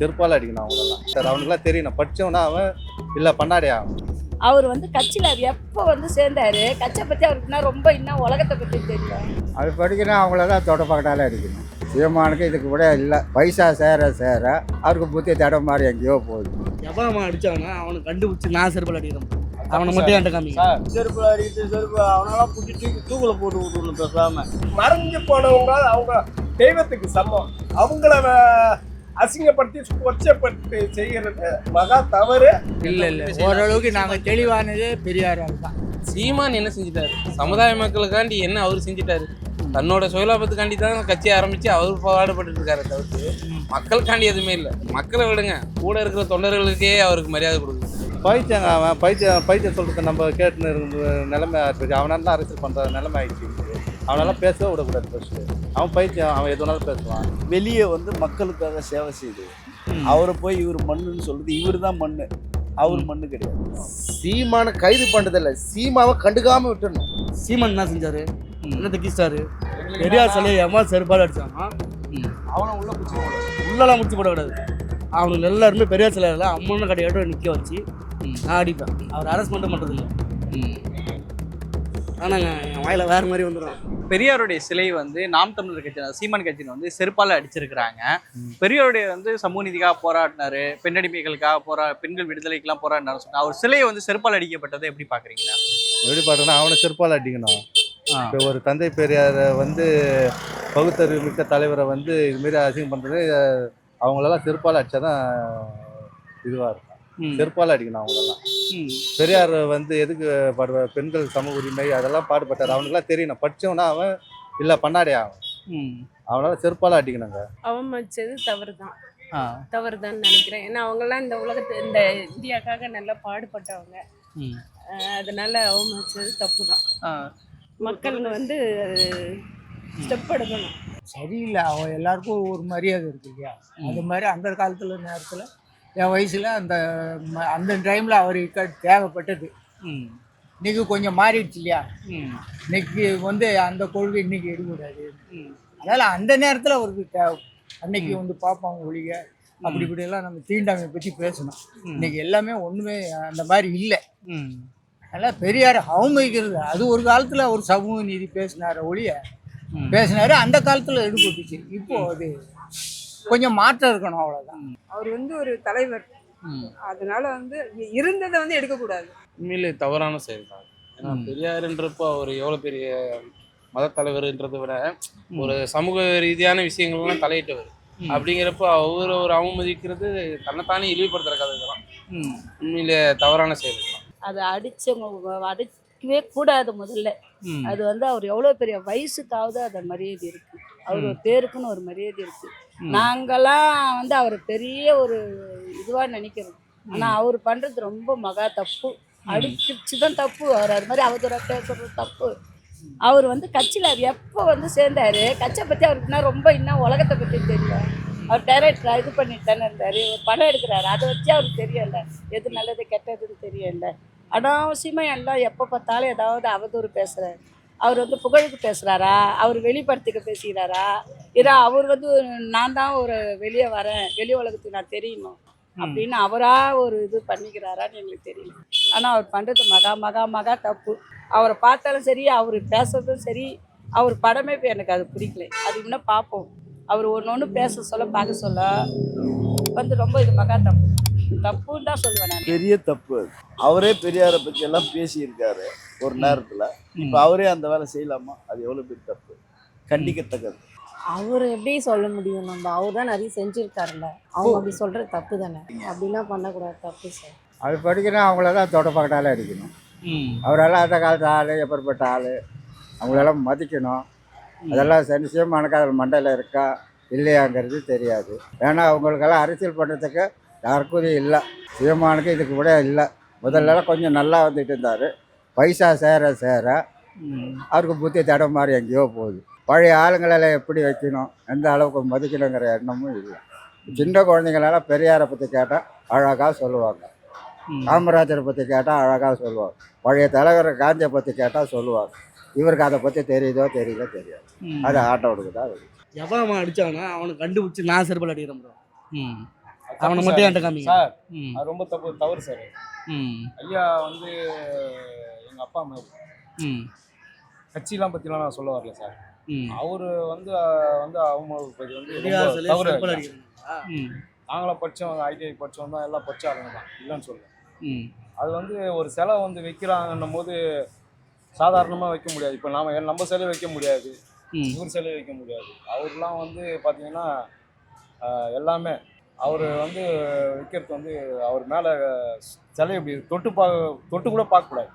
செருப்பால் அடிக்கணும் அவங்களெல்லாம். சார் அவனுக்குலாம் தெரியணும் படிச்சவனா அவன் இல்லை பண்ணாடியா அவர் வந்து கட்சியில் அவர் எப்போ வந்து சேர்ந்தாரு கட்சியை பற்றி அவருக்கு இன்னும் ரொம்ப இன்னும் உலகத்தை பற்றி தெரியும். அது படிக்கணும் அவங்கள தான் தொடப்பக்கட்டால அடிக்கணும். சீமானுக்கு இதுக்கு கூட இல்லை. பைசா சேர சேர அவருக்கு புத்தி தடம் மாதிரி எங்கேயோ போகுது. அவன் அடிச்சானா அவனை கண்டுபிடிச்சு நான் செருப்பில் அடிக்கிறேன். அவனை மட்டும் என்கிட்ட காமிங்க. சார் செருப்பு அடிக்கிட்டு செருப்பு அவனெல்லாம் புட்டி தூக்கி தூக்குல போட்டு விட்டுணும் பேசாம. மறைஞ்சு போனவங்க அவங்க தெய்வத்துக்கு சமம். அவங்கள அசிங்கப்படுத்தி கொச்சப்படுத்தி செய்யறது மகா தவறு. இல்லை இல்லை. ஓரளவுக்கு நாங்கள் தெளிவானதே பெரியார் தான். சீமான் என்ன செஞ்சிட்டாரு? சமுதாய மக்களுக்காண்டி என்ன அவர் செஞ்சிட்டாரு? தன்னோட சுயலாபத்துக்காண்டி தான் கட்சி ஆரம்பிச்சு அவர் பாடுபட்டு இருக்காரு தவிர்த்து மக்களுக்காண்டி எதுவுமே இல்லை. மக்களை விடுங்க. கூட இருக்கிற தொண்டர்களுக்கே அவருக்கு மரியாதை கொடுக்குது பைத்தியங்க அவன் பைத்தியம் பைத்தியம் சொல்கிறது நம்ம கேட்டுன்னு இருந்த நிலைமை ஆயிடுச்சு. அவனால தான் அரசியல் பண்ணுற நிலைமை ஆயிடுச்சு. அவனால பேசவே விடக்கூடாது ஃபஸ்ட்டு அவன் பைத்தியம் அவன் எது வேணாலும் பேசுவான். வெளியே வந்து மக்களுக்காக சேவை செய்து அவரை போய் இவர் மண்ணுன்னு சொல்றது இவர் தான் மண்ணு. அவர் மண்ணு கிடையாது. சீமான கைது பண்றதில்ல சீமாவை கண்டுக்காம விட்டுறணும் சீமன் என்ன செஞ்சாரு? என்ன தக்கிச்சாரு பெரியார் சிலையை எவன் செருப்பால் அடிச்சானா? அவனை உள்ள பிடிச்சி உள்ளலாம் முடிச்சு போடக்கூடாது. அவனுக்கு எல்லாருமே பெரியார் சிலையில் அம்மன் கடையோட நிற்க வச்சு நான் அடிப்பேன் அவர் அரெஸ்ட் மட்டும் பண்ணுறதில்ல ஆனாங்க என் வாயில வேறு மாதிரி வந்துடும் பெரியாருடைய சிலை வந்து நாம் தமிழர் கட்சி சீமான் கட்சியில் வந்து செருப்பால அடிச்சிருக்கிறாங்க. பெரியாருடைய வந்து சமூக நீதிக்காக போராடினாரு பெண்ணடிமைகளுக்காக போரா பெண்கள் விடுதலைக்கெல்லாம் போராடினாரு சொன்னா அவர் சிலை வந்து செருப்பால் அடிக்கப்பட்டதை எப்படி பாக்குறீங்களா எப்படி பாட்டுனா அவனை செருப்பால் அடிக்கணும். இப்போ ஒரு தந்தை பெரியாரை வந்து பகுத்தறிவு மிக்க தலைவரை வந்து இதுமாரி அசிங்கம் பண்ணுறது அவங்களெல்லாம் செருப்பால் அடித்தா தான் இதுவாக இருக்கும். செருப்பால் அடிக்கணும் அவங்களெல்லாம். பெரியார் வந்து எதுக்கு பாடுவார் பெண்கள் சமூக உரிமை அதெல்லாம் பாடுபட்டார். அவனுக்குலாம் தெரியணும். படிச்சவனா அவன் இல்லை பண்ணாடியா அவன். அவனால செருப்பால் அடிக்கணுங்க. அவமதிச்சது தவறு தான் தவறு தான் நினைக்கிறேன். ஏன்னா அவங்கெல்லாம் இந்த உலகத்து இந்த இந்தியாக்காக நல்லா பாடுபட்டவங்க. அதனால அவமதிச்சது தப்பு தான் மக்களுங்க வந்து ஸ்டெப் எடுக்கணும். சரியில்லை. அவன் எல்லாருக்கும் ஒரு மரியாதை இருக்கு இல்லையா? அது மாதிரி அந்த காலத்தில் நேரத்தில் என் வயசில் அந்த அந்த டைமில் அவருக்கு தேவைப்பட்டது. இன்னைக்கு கொஞ்சம் மாறிடுச்சு இல்லையா? இன்னைக்கு வந்து அந்த கொள்கை இன்னைக்கு எடுக்கக்கூடாது. அதனால் அந்த நேரத்தில் அவருக்கு தேவை. அன்னைக்கு வந்து பார்ப்பாங்க ஒழிக அப்படி இப்படியெல்லாம் நம்ம தீண்டாமை பற்றி பேசணும். இன்னைக்கு எல்லாமே ஒன்றுமே அந்த மாதிரி இல்லை. அதனால் பெரியார் அவமதிக்கிறது அது ஒரு காலத்தில் அவர் சமூக நீதி பேசினார ஒழிய பேசினாரு அந்த காலத்தில் எடுபட்டுச்சு. இப்போ அது கொஞ்சம் மாற்றம் இருக்கணும் அவ்வளோதான் அவர் வந்து ஒரு தலைவர். அதனால வந்து இருந்ததை வந்து எடுக்கக்கூடாது. உண்மையிலே தவறான செயல் தான் ஏன்னா பெரியாருன்றப்போ அவர் எவ்வளோ பெரிய மத தலைவர்ன்றதை விட ஒரு சமூக ரீதியான விஷயங்கள்லாம் தலையிட்டவர். அப்படிங்கிறப்போ அவர் ஒரு அவமதிக்கிறது தன்னைத்தானே இழிவுபடுத்துற கதை இதெல்லாம். உண்மையிலே தவறான செயல் அதை அடிச்சவங்க அடிக்கவே கூடாது முதல்ல. அது வந்து அவர் எவ்வளோ பெரிய வயசுக்காவது அந்த மரியாதை இருக்கு. அவர் பேருக்குன்னு ஒரு மரியாதை இருக்கு. நாங்கெல்லாம் வந்து அவர் பெரிய ஒரு இதுவா நினைக்கிறோம். ஆனா அவர் பண்றது ரொம்ப மகா தப்பு. அடிச்சு தான் தப்பு. அவர் அது மாதிரி அவதூறா பேசுறது தப்பு. அவர் வந்து கட்சியில் அவர் எப்போ வந்து சேர்ந்தாரு கட்சியை பற்றி அவருக்கு இன்னும் ரொம்ப இன்னும் உலகத்தை பற்றி தெரியும் அவர் டைரக்டர் இது பண்ணிட்டு தானே இருந்தார் ஒரு படம் எடுக்கிறாரு. அதை வச்சு அவருக்கு தெரியல. எது நல்லது கெட்டதுன்னு தெரியல. அனாவசியமாக எல்லாம் எப்போ பார்த்தாலும் ஏதாவது அவதூறு பேசுகிறாரு அவர் வந்து புகழுக்கு பேசுகிறாரா அவர் வெளிப்படுத்திக்க பேசுகிறாரா இதா அவர் வந்து நான் தான் ஒரு வெளியே வரேன் வெளி உலகத்துக்கு நான் தெரியணும் அப்படின்னு அவரா ஒரு இது பண்ணிக்கிறாரான்னு எங்களுக்கு தெரியல. ஆனால் அவர் பண்ணுறது மகா மகா மகா தப்பு. அவரை பார்த்தாலும் சரி அவர் பேசுறதும் சரி அவர் படமே இப்போ எனக்கு அது பிடிக்கல. அது இன்னும் பார்ப்போம். அவர் ஒன்று ஒன்று பேச சொல்ல பார்க்க சொல்ல வந்து ரொம்ப இது மகா தப்பு. தப்புன்னு தான் சொல்லுவேன் நான். பெரிய தப்பு அது. அவரே பெரியாரை பத்தி எல்லாம் பேசியிருக்காரு ஒரு நேரத்துல. இப்ப அவரே அந்த வேலை செய்யலாமா? அது எவ்வளவு பெரிய தப்பு. கண்டிக்கத்தக்கது. அவர் எப்படி சொல்ல முடியும்? நம்ம அவர் தான் நிறைய செஞ்சுருக்காருல்ல. அவங்க அப்படி சொல்கிறது தப்பு தானே? அப்படிலாம் பண்ணக்கூடாது தப்பு சார். அது படிக்கணும் அவங்கள தான் தொடப்பக்கட்டால அடிக்கணும். அவரெல்லாம் அந்த காலத்து ஆள் எப்பேற்பட்ட ஆள் அவங்களெல்லாம் மதிக்கணும். அதெல்லாம் சரி சீமானுக்கு அதில் மண்டையில் இருக்கா இல்லையாங்கிறது தெரியாது. ஏன்னா அவங்களுக்கெல்லாம் அரசியல் பண்ணுறதுக்கு யாருக்கும் இது இல்லை. சீமானுக்கு இதுக்கு கூட இல்லை. முதல்லலாம் கொஞ்சம் நல்லா வந்துட்டு இருந்தார். பைசா சேர சேர அவருக்கு புத்தி தடம் மாதிரி எங்கேயோ போகுது. பழைய ஆளுங்களெல்லாம் எப்படி வைக்கணும் எந்த அளவுக்கு மதிக்கணுங்கிற எண்ணமும் இல்லை. சின்ன குழந்தைங்களெல்லாம் பெரியாரை பற்றி கேட்டால் அழகாக சொல்லுவாங்க. காமராஜரை பற்றி கேட்டால் அழகாக சொல்லுவாங்க. பழைய தலைவர் காந்தியை பற்றி கேட்டால் சொல்லுவாங்க. இவருக்கு அதை பற்றி தெரியுதோ தெரியல தெரியாது. அது ஆட்டோ தான் எவன் அவன் அடிச்சானா அவனை கண்டுபிடிச்சு நான் செருப்பில் அடிக்கிறேன் bro. அவனை மட்டும். என்கிட்ட காமிங்க. சார் ரொம்ப தப்பு தவறு சார். ஐயா வந்து எங்க அப்பா அம்மா. ம். கட்சியெல்லாம் பத்திலாம் நான் சொல்ல வரல சார். ம். அவரு வந்து வந்து அவமதிப்பது வந்து தவறு நாங்களும் படித்தோம் ஐடிஐ படித்தோம் தான் எல்லாம் படிச்ச ஆளுங்க தான். இல்லைன்னு சொல்ல ம். அது வந்து ஒரு சிலை வந்து வைக்கிறாங்கன்னும் போது சாதாரணமாக வைக்க முடியாது. இப்போ நாம நம்ம சிலை வைக்க முடியாது. ம். இவர் சிலை வைக்க முடியாது. அவர்லாம் வந்து பார்த்தீங்கன்னா எல்லாமே அவர் வந்து வைக்கிறது வந்து அவர் மேலே சிலை இப்படி தொட்டு பா தொட்டு கூட பார்க்கக்கூடாது.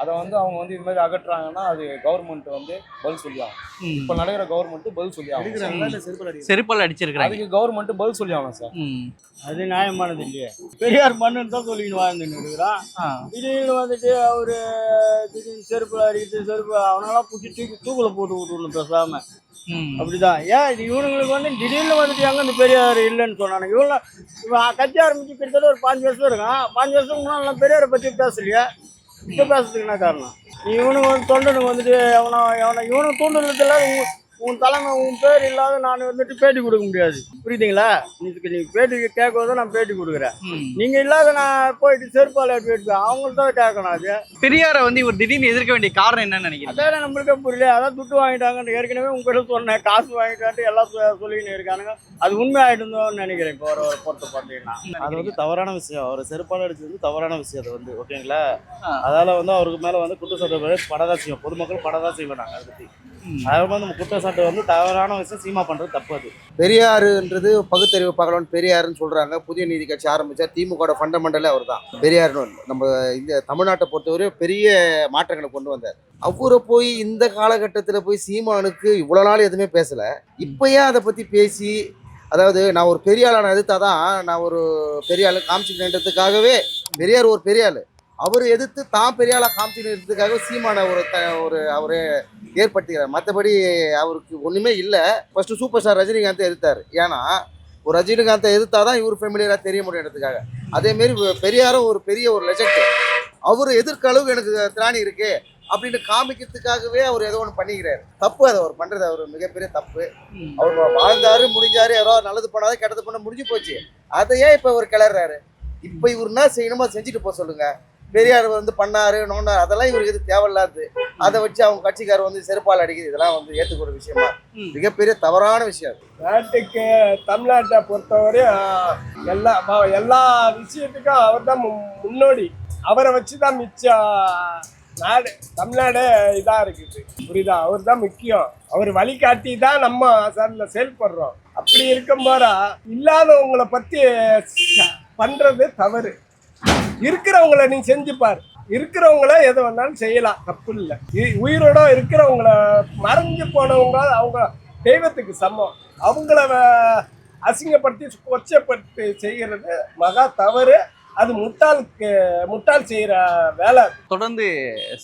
அதை வந்து அவங்க வந்து இது மாதிரி அகற்றுறாங்கன்னா அது கவர்மெண்ட் வந்து பதில் சொல்லி ஆகணும் ம். இப்போ நடக்கிற கவர்மெண்ட் பதில் சொல்லி இல்லை செருப்பால் செருப்பால் அடிச்சிருக்கிறாங்க. அதுக்கு கவர்மெண்ட் பதில் சொல்லி ஆகணும் சார் அது நியாயமானது இல்லையே. பெரியார் மண்ணுன்னு தான் சொல்லிக்கிட்டு வாழ்ந்துன்னு இருக்கிறான். திடீர்னு வந்துட்டு அவரு திடீர்னு செருப்பு அடிக்கிட்டு செருப்பு அவனெல்லாம் பிடிச்சி தூக்கி தூக்கில் போட்டு விட்டுருணும் பேசாம. அப்படிதான். ஏன் இது இவனுங்களுக்கு வந்து திடீர்னு வந்துட்டு எங்க இந்த பெரியார் இல்லைன்னு சொன்னானுங்க. இவங்க இவன் கட்சி ஆரம்பிச்சு கிட்டத்தட்ட ஒரு பாஞ்சு வருஷம் இருக்கான். பாஞ்சு வருஷத்துக்கு முன்னாடி பெரியாரை பற்றி பேசலையே. இப்போ பேசுறதுக்கு என்ன காரணம்? இவனுக்கு வந்து தொண்டனுக்கு வந்துட்டு எவனோ எவனோ இவனுக்கு தூண்டுறதுல உன் தலைமை உன் பேர் இல்லாத நான் வந்துட்டு பேட்டி கொடுக்க முடியாது. புரியுதுங்களா? நீ நீ பேட்டி கேட்கறத நான் பேட்டி கொடுக்குறேன். ம். நீங்க இல்லாத நான் போயிட்டு செருப்பால் போயிட்டு அவங்கள்ட்ட தான் கேட்கணும் அது. பெரியாரை வந்து இவர் திடீர்னு எதிர்க்க வேண்டிய காரணம் என்னன்னு நினைக்கிறீங்க? அதான் நம்மளுக்கே புரியல. அதான் துட்டு வாங்கிட்டாங்கன்னு ஏற்கனவே உங்ககிட்ட சொன்னேன். காசு வாங்கிட்டான்ட்டு எல்லாம் சொல்லிக்கின்னு இருக்கானுங்க. அது உண்மை ஆயிட்டுந்தோன்னு நினைக்கிறேன் இப்போ ஒரு பொறுத்த பார்த்தீங்கன்னா. அது வந்து தவறான விஷயம். அவர் செருப்பால் அடிச்சது வந்து தவறான விஷயம் அது வந்து ஓகேங்களா. அதால வந்து அவருக்கு மேல வந்து குற்றச்சாட்டு படதான் செய்வோம் பொதுமக்கள் படதான் செய்வோம் நாங்கள் அதை பத்தி. ம். அது வந்து நம்ம குற்றச்சாட்டு வந்து தவறான விஷயம் சீமா பண்ணுறது தப்பு அது. பெரியாருன்றது பகுத்தறிவு பகலவன் பெரியாருன்னு சொல்கிறாங்க புதிய நீதி கட்சி ஆரம்பிச்சா திமுக ஃபண்டமெண்டலே அவர் தான் பெரியார்னு நம்ம இந்த தமிழ்நாட்டை பொறுத்தவரை பெரிய மாற்றங்களை கொண்டு வந்தார். அவரை போய் இந்த காலகட்டத்தில் போய் சீமானுக்கு இவ்வளோ நாள் எதுவுமே பேசலை. இப்போயே அதை பற்றி பேசி அதாவது நான் ஒரு பெரிய ஆளான எதிர்த்தாதான் நான் ஒரு பெரிய ஆளு காமிச்சுக்கிறேன்றதுக்காகவே பெரியார் ஒரு பெரிய ஆள் அவர் எதிர்த்து தான் பெரிய ஆளா காமிச்சுக்கிறதுக்காக சீமான ஒரு த ஒரு அவரு ஏற்படுத்திக்கிறார். மற்றபடி அவருக்கு ஒன்றுமே இல்லை. ஃபர்ஸ்ட் சூப்பர் ஸ்டார் ரஜினிகாந்தை எதிர்த்தார். ஏன்னா ஒரு ரஜினிகாந்தை எதிர்த்தாதான் இவர் ஃபெமிலியராக தெரிய முடியுன்றதுக்காக அதேமாரி பெரியாரும் ஒரு பெரிய ஒரு லெஜண்ட் அவர் எதிர்க்க அளவுக்கு எனக்கு திராணி இருக்கு அப்படின்னு காமிக்கிறதுக்காகவே அவர் ஏதோ ஒன்று பண்ணிக்கிறாரு. தப்பு அதை அவர் பண்ணுறது அவர் மிகப்பெரிய தப்பு. அவர் வாழ்ந்தாரு முடிஞ்சாரு ஏதோ நல்லது பண்ணாத கெட்டது பண்ண முடிஞ்சு போச்சு. அதை ஏன் இப்போ அவர் கிளறாரு இப்போ இவர் என்ன செய்யணுமோ செஞ்சுட்டு போக சொல்லுங்க. பெரியார் வந்து பண்ணாரு நோண்டாரு அதெல்லாம் இவருக்கு எது தேவையில்லாது அதை வச்சு அவங்க கட்சிக்காரர் வந்து செருப்பால் அடிக்குது. இதெல்லாம் வந்து ஏற்றுக்கூட விஷயமா. மிகப்பெரிய தவறான விஷயம் அது. நாட்டுக்கு தமிழ்நாட்டை பொறுத்தவரை ஆஹ், எல்லா எல்லா விஷயத்துக்கும் அவர் தான் முன்னோடி. அவரை வச்சு தான் மிச்சம் நாடு தமிழ்நாடு இதாக இருக்குது. புரியுதா? அவர் தான் முக்கியம். அவர் வழிகாட்டி தான் நம்ம சார்ல செயல்படுறோம். அப்படி இருக்கும் போதா இல்லாதவங்களை பற்றி பண்ணுறது தவறு. இருக்கிறவங்கள நீ செஞ்சுப்பார் இருக்கிறவங்கள எது வேணாலும் செய்யலாம். தப்பு இல்லை உயிரோட இருக்கிறவங்கள மறைஞ்சு போனவங்க அவங்க தெய்வத்துக்கு சமம். அவங்கள அசிங்கப்படுத்தி கொச்சப்படுத்தி செய்கிறது மகா தவறு. அது முட்டாளுக்கு முட்டாள் செய்கிற வேலை. தொடர்ந்து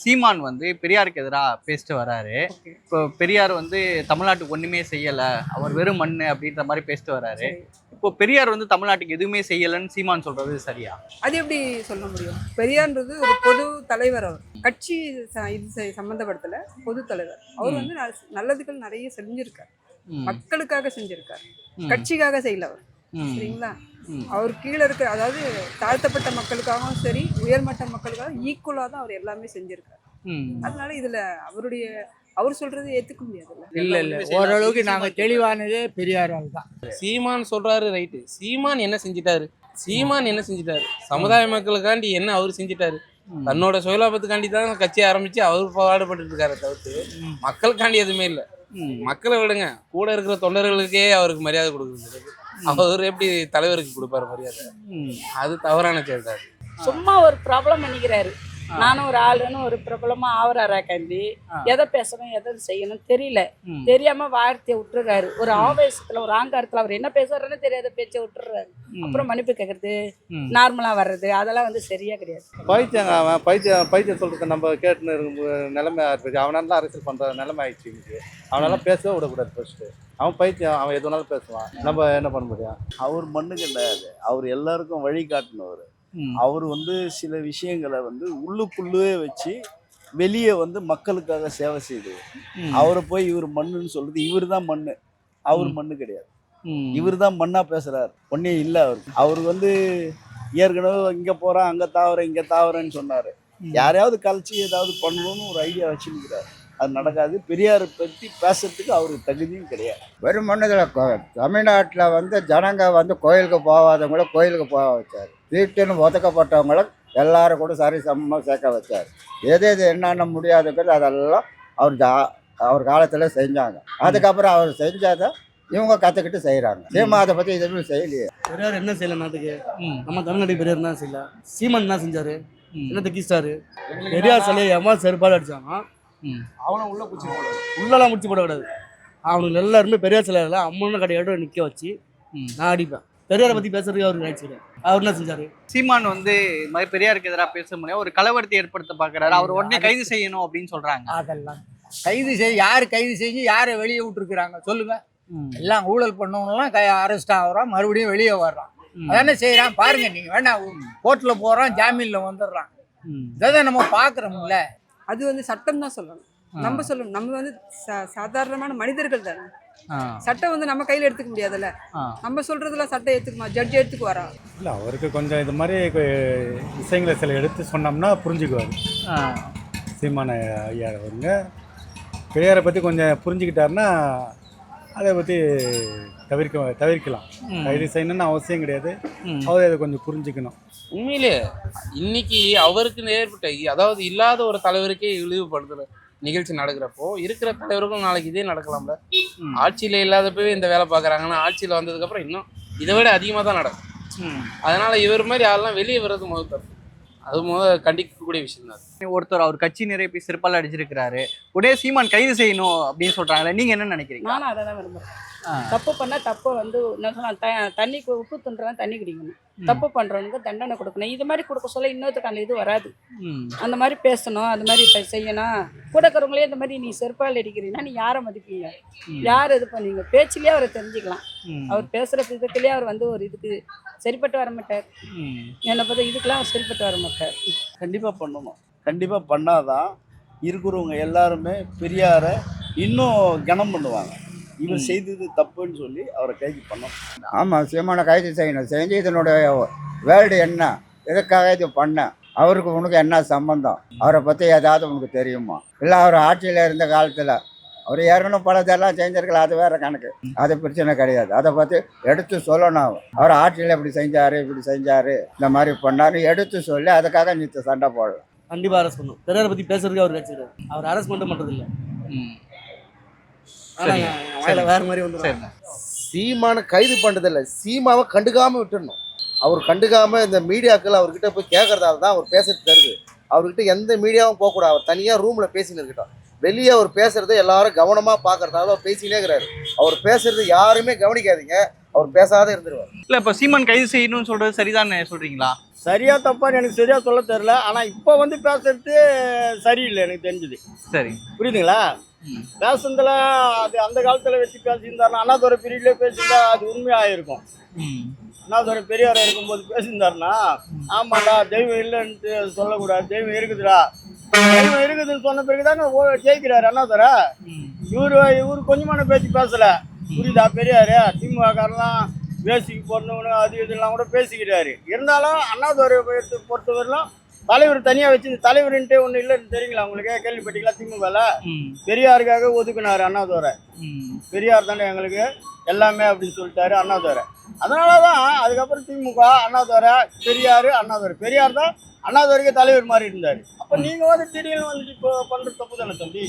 சீமான் வந்து பெரியாருக்கு எதிராக பேசிட்டு வராரு. இப்போ பெரியார் வந்து தமிழ்நாட்டுக்கு ஒண்ணுமே செய்யல. அவர் வெறும் மண்ணு அப்படின்ற மாதிரி பேசிட்டு வராரு. இப்போ பெரியார் வந்து தமிழ்நாட்டுக்கு எதுவுமே செய்யலைன்னு சீமான் சொல்றது சரியா? அது எப்படி சொல்ல முடியும்? பெரியார்ன்றது ஒரு பொது தலைவர் அவர். கட்சி இது சம்மந்தப்படுத்தல பொது தலைவர். அவர் வந்து நல்லதுகள் நிறைய செஞ்சிருக்கார். மக்களுக்காக செஞ்சிருக்கார். கட்சிக்காக செய்யல அவர். சரிங்களா. அவர் கீழே இருக்க அதாவது தாழ்த்தப்பட்ட மக்களுக்காகவும் சரி உயர்மட்ட மக்களுக்காக ஈக்குவலாக தான் அவர் எல்லாமே செஞ்சிருக்கார். ம். அதனால இதுல அவருடைய அவர் சொல்றது ஏத்துக்க முடியாதுல்ல? இல்ல இல்ல. ஓரளவுக்கு நாங்க தெளிவானதே பெரியாரால் தான். சீமான் சொல்றாரு ரைட்டு சீமான் என்ன செஞ்சிட்டாரு? சீமான் என்ன செஞ்சிட்டாரு? சமுதாய மக்களுக்காண்டி என்ன அவர் செஞ்சிட்டாரு. தன்னோட சுயலாபத்துக்காண்டி தான் கட்சி ஆரம்பிச்சு அவர் பாடுபட்டு இருக்காரு தவிர்த்து மக்களுக்காண்டி எதுவுமே இல்லை. மக்களை விடுங்க. கூட இருக்கிற தொண்டர்களுக்கே அவருக்கு மரியாதை கொடுக்குறது. அவர் எப்படி தலைவருக்கு கொடுப்பாரு மரியாதை. அது தவறான செயல் தான். சும்மா ஒரு ப்ராப்ளம் பண்ணிக்கிறாரு. நானும் ஒரு ஆளுன்னு ஒரு பிரபலமா ஆவறாரா கண்டி. எதை பேசணும் எதை செய்யணும் தெரியல. தெரியாம வார்த்தையை விட்டுறாரு. ஒரு ஆவேசத்துல ஒரு ஆங்காரத்துல அவர் என்ன பேசுறாருன்னு தெரியாத பேச்சை விட்டுறாரு. அப்புறம் மன்னிப்பு கேட்கறது ம். நார்மலா வர்றது அதெல்லாம் வந்து சரியா கிடையாது. பைத்தியங்க அவன் பைத்தியம் பைத்தியம் சொல்றத நம்ம கேட்டுன்னு இருக்கும் நிலைமை ஆயிடுச்சு. அவனால தான் அரசியல் பண்ற நிலைமை ஆயிடுச்சு இன்னைக்கு அவனால பேசவே விடக்கூடாது ஃபர்ஸ்ட் அவன் பைத்தியம் அவன் எது வேணாலும் பேசுவான். நம்ம என்ன பண்ண முடியும்? அவர் மண்ணு கிடையாது அவர் எல்லாருக்கும் வழி காட்டினவர். ம். அவர் வந்து சில விஷயங்களை வந்து உள்ளுக்குள்ளே வச்சு வெளியே வந்து மக்களுக்காக சேவை செய்தவர். ம். அவரை போய் இவர் மண்ணுன்னு சொல்றது இவர் தான் மண்ணு. அவர் மண்ணு கிடையாது. இவர் தான் மண்ணா பேசுறாரு. ஒன்னே இல்லை அவருக்கு அவருக்கு வந்து ஏற்கனவே இங்க போறேன் அங்க தாவறேன் இங்க தாவறேன்னு சொன்னாரு. யாரையாவது கழிச்சு ஏதாவது பண்ணணும்னு ஒரு ஐடியா வச்சுருக்கிறார் அது நடக்காது. பெரியாரை பற்றி பேசுறதுக்கு அவருக்கு தகுதியும் கிடையாது. வெறும் மன்னதில் தமிழ்நாட்டில் வந்து ஜனங்க வந்து கோயிலுக்கு போகாதவங்கள கோயிலுக்கு போக வச்சார். வீட்டுன்னு ஒதுக்கப்பட்டவங்கள எல்லாரும் கூட சரி சமமாக சேர்க்க வச்சார். எது எது என்னென்ன முடியாதுங்கிறது அதெல்லாம் அவர் ஜா அவர் காலத்தில் செஞ்சாங்க. அதுக்கப்புறம் அவர் செஞ்சதை இவங்க கற்றுக்கிட்டு செய்கிறாங்க சீமா அதை பற்றி எதுவுமே செய்யலையே. பெரியார் என்ன செய்யல நாட்டுக்கு? நம்ம தமிழ்நாட்டுக்கு பெரியார் என்ன செய்யல? சீமான் என்ன செஞ்சாரு? என்ன தக்கிஸ்டாரு பெரியார் சிலையை எம்மா செருப்பால் அடிச்சாங்க அவனை உள்ள பிடிச்சி போடுறது உள்ளலாம் முடிச்சு போடக்கூடாது அவனுக்கு எல்லாருமே பெரியார் சிலையில அம்மன்னு கடையோட நிற்க வச்சு நான் அடிப்பேன். பெரியாரை பற்றி பேசுறதுக்கு அவருக்கு நினைச்சிருக்கேன் அவர் என்ன செஞ்சாரு? சீமான் வந்து இது மாதிரி பெரியாருக்கு எதிராக பேச முடியாது. ஒரு கலவரத்தை ஏற்படுத்த பார்க்கறாரு. அவர் உடனே கைது செய்யணும் அப்படின்னு சொல்றாங்க. அதெல்லாம். கைது செய் யார் கைது செஞ்சு யாரை வெளியே விட்டுருக்குறாங்க சொல்லுங்க. எல்லாம் ஊழல் பண்ணவங்கலாம் கை அரெஸ்ட் ஆகுறான். மறுபடியும் வெளியே வர்றான். அதானே செய்கிறான் பாருங்க நீங்க வேணா கோர்ட்டில் போறான் ஜாமீன்ல வந்துடுறான். இதை நம்ம பார்க்குறோம்ல. அது வந்து சட்டம் தான் சொல்லணும். நம்ம சொல்லணும். நம்ம வந்து சா- சாதாரணமான மனிதர்கள் தானே. சட்டம் வந்து நம்ம கையில எடுத்துக்க முடியாதுல்ல. நம்ம சொல்றதுல சட்டம் எடுத்துக்குமா ஜட்ஜ் எடுத்துக்குவாரா இல்லை அவருக்கு கொஞ்சம் இது மாதிரி விஷயங்களை சில எடுத்து சொன்னோம்னா புரிஞ்சுக்குவார். சீமான ஐயா அவருங்க பெரியாரை பற்றி கொஞ்சம் புரிஞ்சுக்கிட்டாருன்னா அதை பற்றி தவிர்க்க தவிர்க்கலாம். கைது செய்யணும்னு அவசியம் கிடையாது. அவர் அதை கொஞ்சம் புரிஞ்சுக்கணும். உண்மையிலே இன்னைக்கு அவருக்கு ஏற்பட்ட அதாவது இல்லாத ஒரு தலைவருக்கே இழிவுபடுத்துற நிகழ்ச்சி நடக்கிறப்போ இருக்கிற தலைவருக்கும் நாளைக்கு இதே நடக்கலாம்ல? ஆட்சியில இல்லாதப்பவே இந்த வேலை பார்க்குறாங்கன்னா ஆட்சியில் வந்ததுக்கு அப்புறம் இன்னும் இதை விட அதிகமாக தான் நடக்கும். அதனால இவர் மாதிரி ஆள்லாம் வெளியே வர்றது முதல் தப்பு அது முதல் கண்டிக்கக்கூடிய விஷயம் தான். ஒருத்தர் அவர் கட்சி நிறைய பேர் செருப்பால் அடிச்சிருக்கிறாரு. உடனே சீமான் கைது செய்யணும் அப்படின்னு சொல்றாங்களே நீங்க என்ன நினைக்கிறீங்க? நானும் அதை தான் விரும்புகிறேன் தப்பு பண்ணால் தப்பை வந்து என்ன சொன்னா த தண்ணி கு- உப்பு துண்டுறவன் தண்ணி குடிக்கணும். தப்பு பண்ணுறவனுக்கு தண்டனை கொடுக்கணும். இது மாதிரி கொடுக்க சொல்ல இன்னொருத்தருக்கு அந்த இது வராது. அந்த மாதிரி பேசணும் அந்த மாதிரி செய்யணும் கூட இருக்கிறவங்களே இந்த மாதிரி நீ செருப்பால் அடிக்கிறீங்கன்னா நீ யாரை மதிப்பீங்க? யார் இது பண்ணுவீங்க? பேச்சிலேயே அவரை தெரிஞ்சுக்கலாம். அவர் பேசுகிற விதத்துலேயே அவர் வந்து ஒரு இதுக்கு சரிப்பட்டு வர மாட்டார். என்னை பார்த்தா இதுக்கெல்லாம் அவர் சரிப்பட்டு வர மாட்டார். கண்டிப்பாக பண்ணணும். கண்டிப்பாக பண்ணாதான் இருக்கிறவங்க எல்லாருமே பெரியாரை இன்னும் கனம் பண்ணுவாங்க. இவர் செய்தது தப்புன்னு சொல்லி அவரை கைது பண்ணணும். ஆமாம் சீமானை கைது செய்யணும். செஞ்சு இதனுடைய வேர்டு என்ன? எதுக்காக இது பண்ண? அவருக்கு உனக்கு என்ன சம்பந்தம்? அவரை பற்றி ஏதாவது உனக்கு தெரியுமா? இல்லை அவர் ஆட்சியில் இருந்த காலத்தில் அவர் ஏற்கனவே பலதெல்லாம் செஞ்சிருக்கலாம் அது வேற கணக்கு. அது பிரச்சனை கிடையாது. அதை பற்றி எடுத்து சொல்லணும் அவர். அவர் ஆட்சியில் இப்படி செஞ்சார் இப்படி செஞ்சார் இந்த மாதிரி பண்ணார் எடுத்து சொல்லி அதுக்காக நீ சண்டை போடலாம் கண்டிப்பாக அரெஸ்ட் பண்ணும் பெரியாரை பற்றி பேசுறதுக்கு அவர் வச்சுக்கிறார் அவர் அரெஸ்ட் இல்லை சரி. வாயில வேற மாதிரி வந்து சீமானை கைது பண்ணுறதில்ல சீமாவை கண்டுக்காம விட்டுடணும். அவர் கண்டுக்காம இந்த மீடியாக்கள் அவர்கிட்ட போய் கேட்கறதால தான் அவர் பேசுறது தருது. அவர்கிட்ட எந்த மீடியாவும் போகக்கூடாது. அவர் தனியாக ரூமில் பேசின்னு இருக்கட்டும். வெளியே அவர் பேசுறத எல்லாரும் கவனமாக பார்க்கறதால அவர் பேசினே இருக்கிறாரு. அவர் பேசுறது யாருமே கவனிக்காதீங்க. அவர் பேசாத இருந்துருவார். இல்ல இப்ப சீமான் கைது செய்யணும்னு சொல்றது சரிதான் சொல்றீங்களா? சரியா தப்பான்னு எனக்கு சரியா சொல்ல தெரியல. ஆனா இப்போ வந்து பேசுறது சரியில்லை எனக்கு தெரிஞ்சது. சரி. புரியுதுங்களா? பேசுனதுல அது அந்த காலத்துல வச்சு பேசியிருந்தாருன்னா அண்ணாதுரை பீரியட்ல பேசியிருந்தா அது உண்மையாயிருக்கும். அண்ணாதுரை பெரியாரா இருக்கும்போது பேசியிருந்தாருன்னா ஆமாடா தெய்வம் இல்லைன்ட்டு சொல்லக்கூடாது தெய்வம் இருக்குதுடா. இருக்குதுன்னு சொன்ன பிறகுதானே ஜெயிக்கிறாரு அண்ணாதுரை. இவரு இவரு கொஞ்சமான பேச்சு பேசல. புரியுதா பெரியாரு? திமுக காரெல்லாம் பேசிக்கு பொண்ணு அது இதெல்லாம் கூட பேசிக்கிறாரு. இருந்தாலும் அண்ணாதுரை பொறுத்தவரையிலும் தலைவர் தனியாக வச்சு தலைவர்ன்ட்டு ஒன்றும் இல்லைன்னு தெரியுங்களா உங்களுக்கு? கேள்விப்பட்டீங்களா திமுகவில் பெரியாருக்காக ஒதுக்குனாரு அண்ணாதுரை. பெரியார் தானே எங்களுக்கு எல்லாமே அப்படின்னு சொல்லிட்டாரு அண்ணாதுரை. அதனால தான் அதுக்கப்புறம் திமுக அண்ணாதுரை பெரியார் அண்ணாதுரை. பெரியார் தான் அண்ணாதுரைக்கு தலைவர் மாதிரி இருந்தார் அப்போ நீங்கள் வந்து திடீர்னு வந்துட்டு இப்போ பண்ணுற தப்பு தானே தம்பி?